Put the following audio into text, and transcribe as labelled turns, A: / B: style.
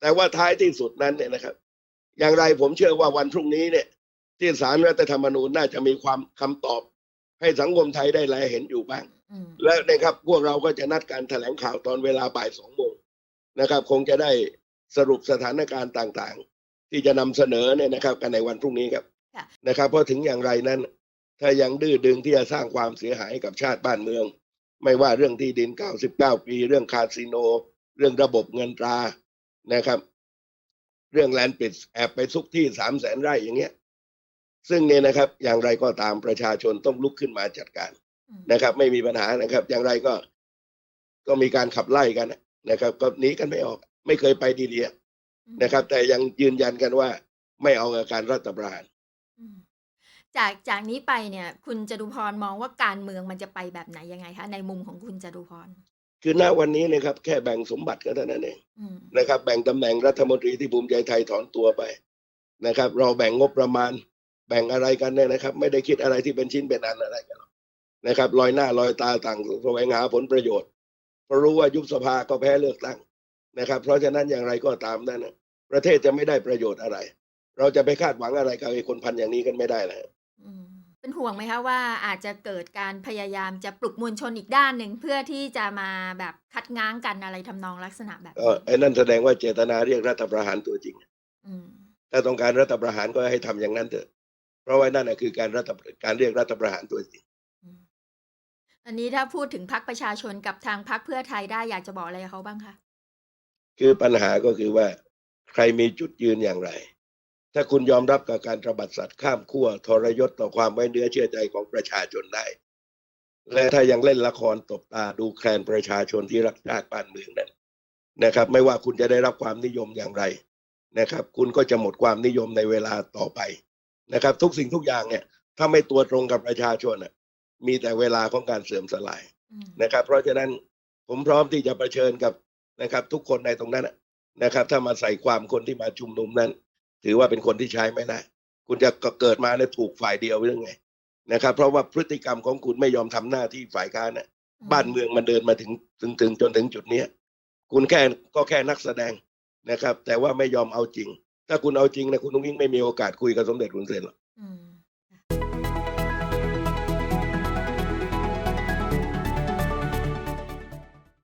A: แต่ว่าท้ายที่สุดนั้นเนี่ยนะครับ อย่างไรผมเชื่อว่าวันพรุ่งนี้เนี่ย ที่ศาลรัฐธรรมนูญน่าจะมีความคำตอบ ให้สังคมไทยได้แลเห็นอยู่บ้าง
B: อืม
A: และนะครับพวกเราก็จะนัดการแถลงข่าวตอนเวลาบ่ายสองโมงนะครับ คงจะได้สรุปสถานการณ์ต่างๆ ที่จะนำเสนอเนี่ยนะครับ กันในวันพรุ่งนี้ครับ
B: ค่ะ
A: นะครับเพราะถึงอย่างไรนั้น ถ้ายังดื้อดึงที่จะสร้างความเสียหายกับชาติบ้านเมือง ไม่ว่าเรื่องที่ดิน 99 ปี เรื่องคาสิโน เรื่องระบบเงินตรา นะครับ เรื่องแลนด์ปิดแอบไปซุกที่สามแสนไร่อย่างเงี้ย ซึ่งเนี่ยนะครับ อย่างไรก็ตามประชาชนต้องลุกขึ้นมาจัดการ
B: อืม
A: นะครับ ไม่มีปัญหานะครับ อย่างไรก็ ก็มีการขับไล่กันนะครับ ก็หนีกันไม่ออก ไม่เคยไปดีๆนะครับ แต่ยังยืนยันกันว่า ไม่เอากับการรัฐประหาร
B: อืมจากจากนี้ไปเนี่ย คุณจตุพรมองว่าการเมืองมันจะไปแบบไหนยังไงคะในมุมของคุณจตุพร
A: คือณวันนี้นะครับแค่แบ่งสมบัติก็เท่านั้นเอง
B: อืม
A: นะครับ แบ่งตำแหน่งรัฐมนตรีที่ภูมิใจไทยถอนตัวไปนะครับ เราแบ่งงบประมาณ แบ่งอะไรกันเนี่ยนะครับ ไม่ได้คิดอะไรที่เป็นชิ้นเป็นอันอะไรกันหรอกนะครับลอยหน้าลอยตาต่างแสวงหาผลประโยชน์เพราะรู้ว่ายุบสภาก็แพ้เลือกตั้งนะครับ เพราะฉะนั้นอย่างไรก็ตามนั่นนะประเทศจะไม่ได้ประโยชน์อะไร เราจะไปคาดหวังอะไรกับไอ้คนพันอย่างนี้กันไม่ได้นะ
B: อืม เป็นห่วงไหมคะว่าอาจจะเกิดการพยายามจะปลุกมวลชนอีกด้านหนึ่งเพื่อที่จะมาแบบคัดง้างกันอะไรทำนองลักษณะแบบ
A: ก็
B: นี้
A: ไอ้นั่นแสดงว่าเจตนาเรียกรัฐประหารตัวจริง
B: อืม
A: ถ้าต้องการรัฐประหารก็ให้ทำอย่างนั้นเถอะ เพราะว่านั่นนะคือการรัฐการเรียกรัฐประหารตัวจริง
B: อืมอันนี้ถ้าพูดถึงพักประชาชนกับทางพักเพื่อไทยได้อยากจะบอกอะไรกับเขาบ้างคะ
A: คือปัญหาก็คือว่าใครมีจุดยืนอย่างไร ถ้าคุณยอมรับกับการตระบัดสัตว์ข้ามขั้วทรยศต่อความไว้เนื้อเชื่อใจของประชาชนได้ และถ้ายังเล่นละครตบตาดูแคลนประชาชนที่รักชาติบ้านเมืองนั้นนะครับ ไม่ว่าคุณจะได้รับความนิยมอย่างไรนะครับ คุณก็จะหมดความนิยมในเวลาต่อไปนะครับ ทุกสิ่งทุกอย่างเนี่ย ถ้าไม่ตัวตรงกับประชาชนน่ะมีแต่เวลาของการเสื่อมสลาย
B: อืม
A: นะครับ เพราะฉะนั้นผมพร้อมที่จะเผชิญกับนะครับ ทุกคนในตรงนั้นน่ะนะครับ ถ้ามาใส่ความคนที่มาชุมนุมนั้น ถือว่าเป็นคนที่ใช้ไม่ได้คุณจะเกิดมาแล้วถูกฝ่ายเดียวหรือไงนะครับ เพราะว่าพฤติกรรมของคุณไม่ยอมทำหน้าที่ฝ่ายค้านน่ะบ้านเมืองมันเดินมาถึงถึงถึงจนถึงจุดเนี้ยคุณแค่ก็แค่นักแสดงนะครับ แต่ว่าไม่ยอมเอาจริง ถ้าคุณเอาจริงนะคุณนุ้งยิ่งไม่มีโอกาสคุยกับสมเด็จคุณเซนหรอก
B: อืม